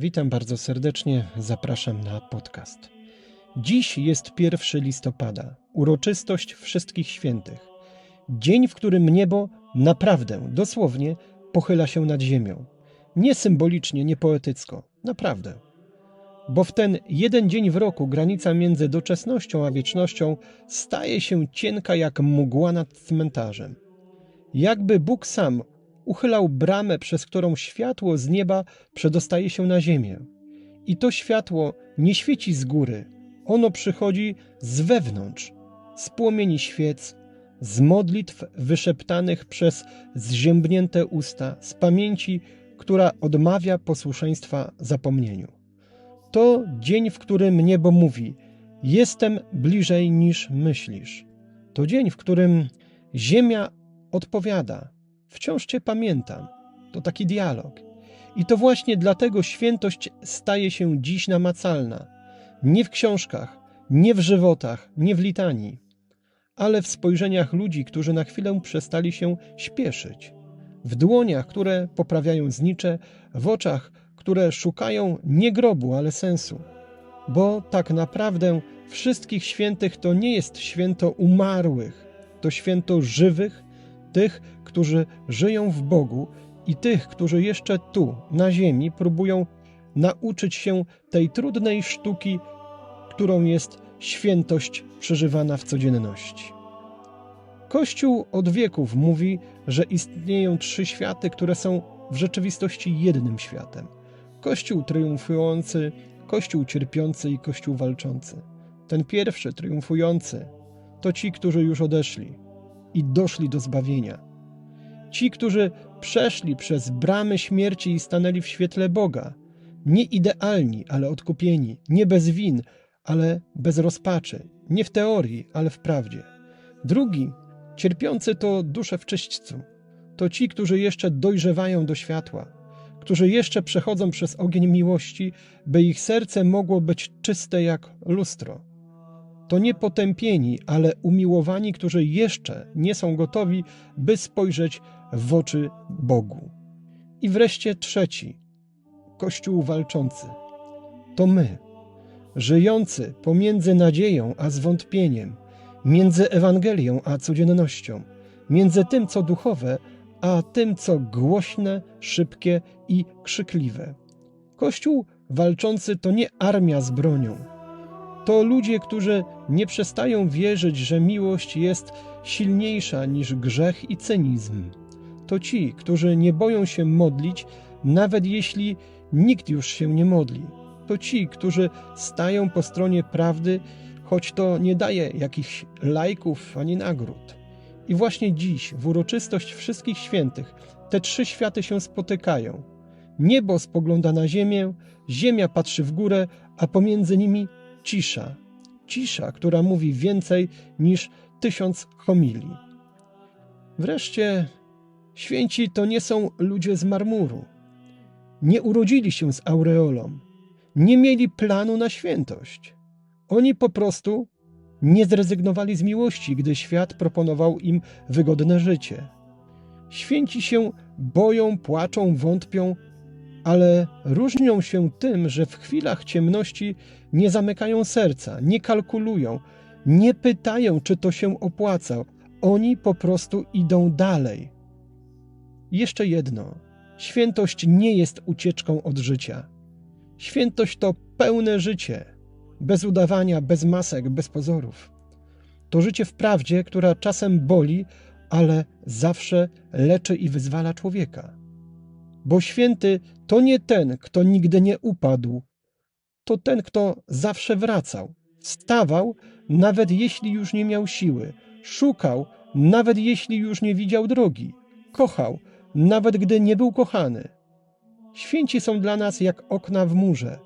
Witam bardzo serdecznie, zapraszam na podcast. Dziś jest 1 listopada, uroczystość Wszystkich Świętych. Dzień, w którym niebo naprawdę, dosłownie pochyla się nad ziemią. Nie symbolicznie, nie poetycko, naprawdę. Bo w ten jeden dzień w roku granica między doczesnością a wiecznością staje się cienka jak mgła nad cmentarzem. Jakby Bóg sam uchylał bramę, przez którą światło z nieba przedostaje się na ziemię. I to światło nie świeci z góry, ono przychodzi z wewnątrz, z płomieni świec, z modlitw wyszeptanych przez zziębnięte usta, z pamięci, która odmawia posłuszeństwa zapomnieniu. To dzień, w którym niebo mówi: Jestem bliżej niż myślisz. To dzień, w którym ziemia odpowiada: Wciąż Cię pamiętam. To taki dialog. I to właśnie dlatego świętość staje się dziś namacalna. Nie w książkach, nie w żywotach, nie w litanii, ale w spojrzeniach ludzi, którzy na chwilę przestali się śpieszyć, w dłoniach, które poprawiają znicze, w oczach, które szukają nie grobu, ale sensu. Bo tak naprawdę wszystkich świętych to nie jest święto umarłych, to święto żywych, tych, którzy żyją w Bogu i tych, którzy jeszcze tu, na ziemi, próbują nauczyć się tej trudnej sztuki, którą jest świętość przeżywana w codzienności. Kościół od wieków mówi, że istnieją trzy światy, które są w rzeczywistości jednym światem: Kościół triumfujący, Kościół cierpiący i Kościół walczący. Ten pierwszy, triumfujący, to ci, którzy już odeszli i doszli do zbawienia. Ci, którzy przeszli przez bramy śmierci i stanęli w świetle Boga, nie idealni, ale odkupieni, nie bez win, ale bez rozpaczy, nie w teorii, ale w prawdzie. Drugi, cierpiący to dusze w czyśćcu. To ci, którzy jeszcze dojrzewają do światła, którzy jeszcze przechodzą przez ogień miłości, by ich serce mogło być czyste jak lustro. To nie potępieni, ale umiłowani, którzy jeszcze nie są gotowi, by spojrzeć w oczy Bogu. I wreszcie trzeci, Kościół walczący. To my, żyjący pomiędzy nadzieją a zwątpieniem, między Ewangelią a codziennością, między tym, co duchowe, a tym, co głośne, szybkie i krzykliwe. Kościół walczący to nie armia z bronią. To ludzie, którzy nie przestają wierzyć, że miłość jest silniejsza niż grzech i cynizm. To ci, którzy nie boją się modlić, nawet jeśli nikt już się nie modli to ci, którzy stają po stronie prawdy, choć to nie daje jakichś lajków ani nagród. I właśnie dziś, w uroczystość wszystkich świętych, te trzy światy się spotykają. Niebo spogląda na ziemię, ziemia patrzy w górę, a pomiędzy nimi cisza. Cisza, która mówi więcej niż tysiąc homilii. Wreszcie, święci to nie są ludzie z marmuru. Nie urodzili się z aureolą, nie mieli planu na świętość. Oni po prostu nie zrezygnowali z miłości, gdy świat proponował im wygodne życie. Święci się boją, płaczą, wątpią, ale różnią się tym, że w chwilach ciemności nie zamykają serca, nie kalkulują, nie pytają, czy to się opłaca. Oni po prostu idą dalej. Jeszcze jedno: świętość nie jest ucieczką od życia. Świętość to pełne życie, bez udawania, bez masek, bez pozorów. To życie w prawdzie, która czasem boli, ale zawsze leczy i wyzwala człowieka. Bo święty to nie ten, kto nigdy nie upadł, to ten, kto zawsze wracał, stawał, nawet jeśli już nie miał siły, szukał, nawet jeśli już nie widział drogi, kochał, nawet gdy nie był kochany Święci są dla nas jak okna w murze.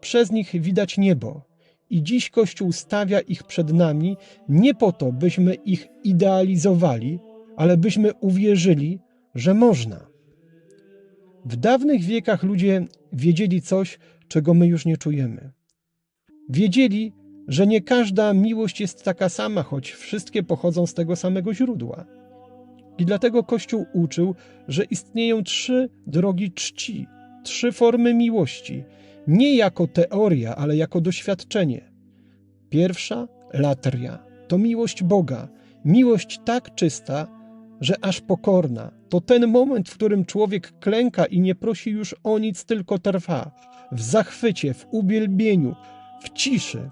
Przez nich widać niebo. I dziś Kościół stawia ich przed nami nie po to, byśmy ich idealizowali, ale byśmy uwierzyli, że można. W dawnych wiekach ludzie wiedzieli coś, czego my już nie czujemy. Wiedzieli, że nie każda miłość jest taka sama, choć wszystkie pochodzą z tego samego źródła. I dlatego Kościół uczył, że istnieją trzy drogi czci. trzy formy miłości, nie jako teoria, ale jako doświadczenie. Pierwsza, latria, to miłość Boga, miłość tak czysta, że aż pokorna. To ten moment, w którym człowiek klęka i nie prosi już o nic, tylko trwa w zachwycie, w uwielbieniu, w ciszy,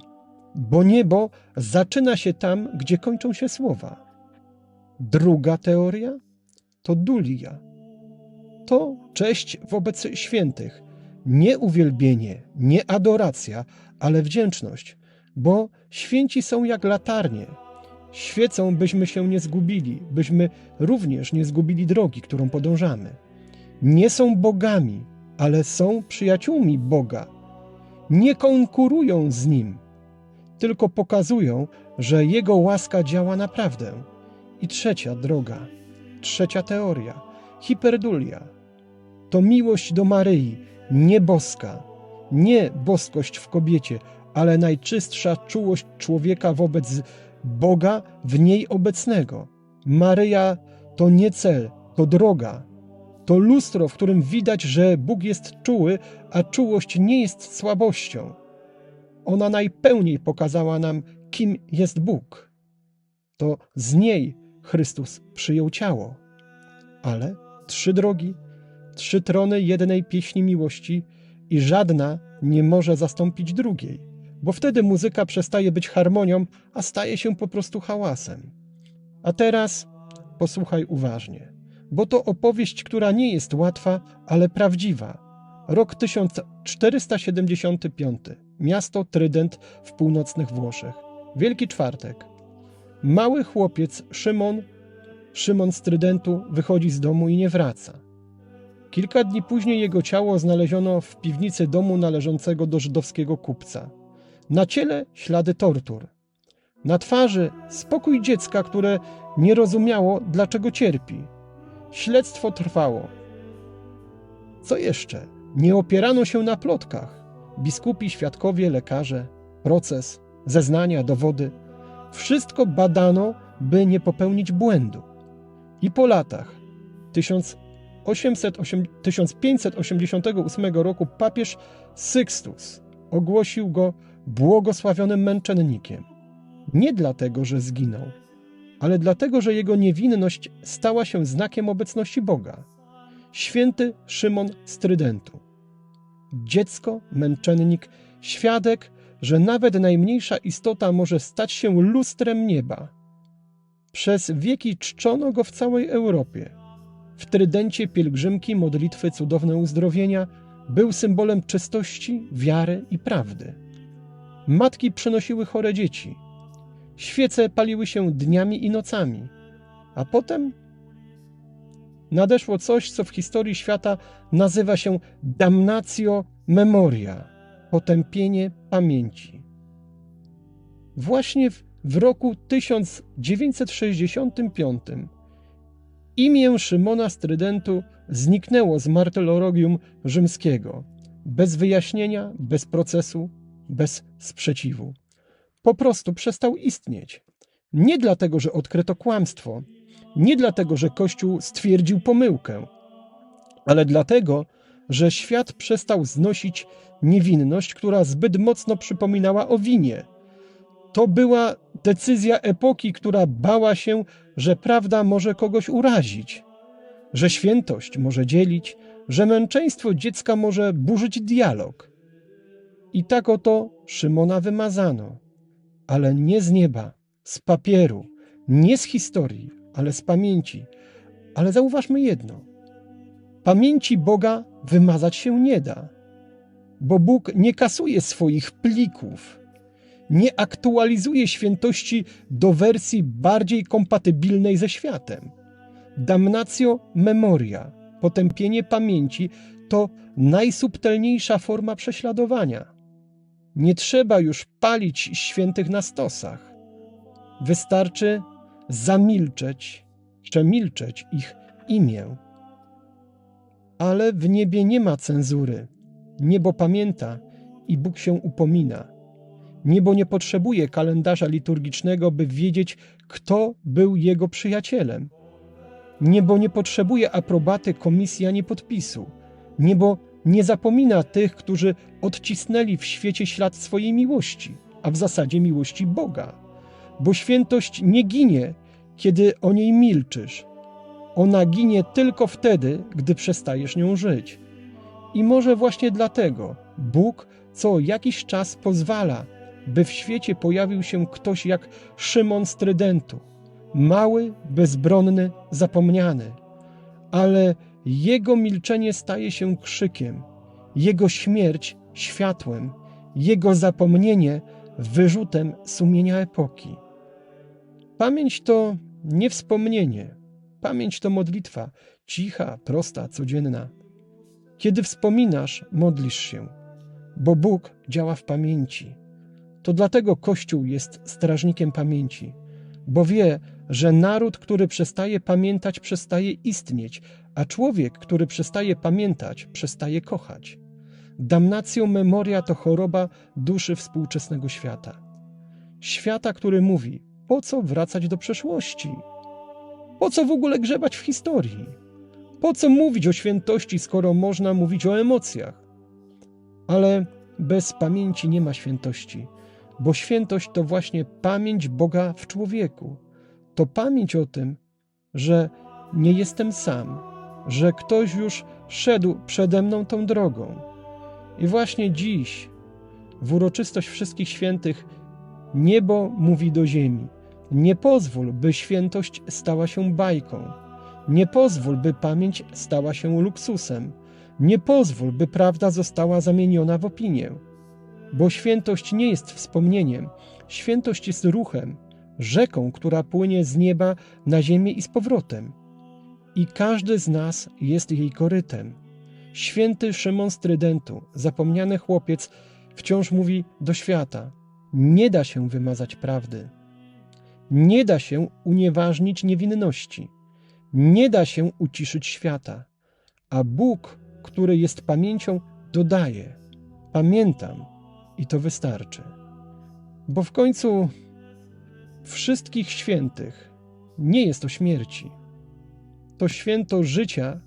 bo niebo zaczyna się tam, gdzie kończą się słowa. Druga teoria to dulia. To cześć wobec świętych. Nie uwielbienie, nie adoracja, ale wdzięczność, bo święci są jak latarnie. Świecą, byśmy się nie zgubili, byśmy również nie zgubili drogi, którą podążamy. Nie są bogami, ale są przyjaciółmi Boga. Nie konkurują z Nim, tylko pokazują, że Jego łaska działa naprawdę. I trzecia droga, trzecia teoria, hiperdulia. To miłość do Maryi, nie boska, nie boskość w kobiecie, ale najczystsza czułość człowieka wobec Boga w niej obecnego. Maryja to nie cel, to droga. To lustro, w którym widać, że Bóg jest czuły, a czułość nie jest słabością. Ona najpełniej pokazała nam, kim jest Bóg. To z niej Chrystus przyjął ciało. Ale trzy drogi, trzy trony jednej pieśni miłości i żadna nie może zastąpić drugiej, bo wtedy muzyka przestaje być harmonią, a staje się po prostu hałasem. A teraz posłuchaj uważnie, bo to opowieść, która nie jest łatwa, ale prawdziwa. Rok 1475. Miasto Trydent w północnych Włoszech. Wielki Czwartek. Mały chłopiec Szymon, Szymon z Trydentu, wychodzi z domu i nie wraca. Kilka dni później jego ciało znaleziono w piwnicy domu należącego do żydowskiego kupca. Na ciele ślady tortur. Na twarzy spokój dziecka, które nie rozumiało, dlaczego cierpi. Śledztwo trwało. Co jeszcze? Nie opierano się na plotkach. Biskupi, świadkowie, lekarze, proces, zeznania, dowody wszystko badano, by nie popełnić błędu. I po latach 1588 roku papież Sykstus ogłosił go błogosławionym męczennikiem. Nie dlatego, że zginął, ale dlatego, że jego niewinność stała się znakiem obecności Boga. Święty Szymon z Trydentu. Dziecko, męczennik, świadek, że nawet najmniejsza istota może stać się lustrem nieba. Przez wieki czczono go w całej Europie. W Trydencie pielgrzymki, modlitwy, cudowne uzdrowienia był symbolem czystości, wiary i prawdy. Matki przenosiły chore dzieci. Świece paliły się dniami i nocami, a potem nadeszło coś, co w historii świata nazywa się damnatio memoria potępienie pamięci. Właśnie w, w roku 1965 imię Szymona z Trydentu zniknęło z martyrologium rzymskiego, bez wyjaśnienia, bez procesu, bez sprzeciwu. Po prostu przestał istnieć. Nie dlatego, że odkryto kłamstwo, nie dlatego, że Kościół stwierdził pomyłkę, ale dlatego, że świat przestał znosić niewinność, która zbyt mocno przypominała o winie. To była decyzja epoki, która bała się, że prawda może kogoś urazić, że świętość może dzielić, że męczeństwo dziecka może burzyć dialog. I tak oto Szymona wymazano, ale nie z nieba, z papieru, nie z historii, ale z pamięci. Ale zauważmy jedno: pamięci Boga wymazać się nie da bo Bóg nie kasuje swoich plików, nie aktualizuje świętości do wersji bardziej kompatybilnej ze światem. Damnatio memoria, potępienie pamięci, to najsubtelniejsza forma prześladowania. Nie trzeba już palić świętych na stosach. Wystarczy zamilczeć, przemilczeć ich imię. Ale w niebie nie ma cenzury Niebo pamięta i Bóg się upomina. Niebo nie potrzebuje kalendarza liturgicznego, by wiedzieć, kto był jego przyjacielem. Niebo nie potrzebuje aprobaty komisji ani podpisu. Niebo nie zapomina tych, którzy odcisnęli w świecie ślad swojej miłości, a w zasadzie miłości Boga. Bo świętość nie ginie, kiedy o niej milczysz. Ona ginie tylko wtedy, gdy przestajesz nią żyć. I może właśnie dlatego Bóg co jakiś czas pozwala, by w świecie pojawił się ktoś jak Szymon z mały, bezbronny, zapomniany, ale jego milczenie staje się krzykiem, jego śmierć światłem, jego zapomnienie wyrzutem sumienia epoki. Pamięć to nie wspomnienie, pamięć to modlitwa, cicha, prosta, codzienna. Kiedy wspominasz, modlisz się, bo Bóg działa w pamięci. To dlatego Kościół jest strażnikiem pamięci, bo wie, że naród, który przestaje pamiętać, przestaje istnieć, a człowiek, który przestaje pamiętać, przestaje kochać. Damnacją memoria to choroba duszy współczesnego świata. Świata, który mówi: po co wracać do przeszłości? Po co w ogóle grzebać w historii? Po co mówić o świętości, skoro można mówić o emocjach? Ale bez pamięci nie ma świętości, bo świętość to właśnie pamięć Boga w człowieku. To pamięć o tym, że nie jestem sam, że ktoś już szedł przede mną tą drogą. I właśnie dziś, w uroczystość wszystkich świętych, niebo mówi do ziemi: Nie pozwól, by świętość stała się bajką. Nie pozwól, by pamięć stała się luksusem. Nie pozwól, by prawda została zamieniona w opinię. Bo świętość nie jest wspomnieniem, świętość jest ruchem, rzeką, która płynie z nieba na ziemię i z powrotem. I każdy z nas jest jej korytem. Święty Szymon z Trydentu, zapomniany chłopiec, wciąż mówi do świata: Nie da się wymazać prawdy. Nie da się unieważnić niewinności. Nie da się uciszyć świata. A Bóg, który jest pamięcią, dodaje: Pamiętam i to wystarczy. Bo w końcu wszystkich świętych nie jest o śmierci. To święto życia,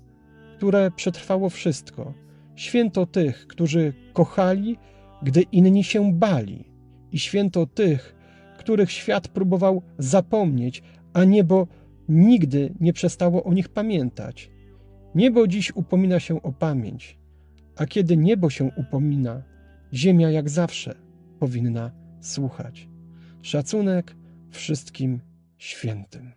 które przetrwało wszystko. Święto tych, którzy kochali, gdy inni się bali. I święto tych, których świat próbował zapomnieć, a niebo nigdy nie przestało o nich pamiętać. Niebo dziś upomina się o pamięć, a kiedy niebo się upomina, ziemia jak zawsze powinna słuchać. Szacunek wszystkim świętym.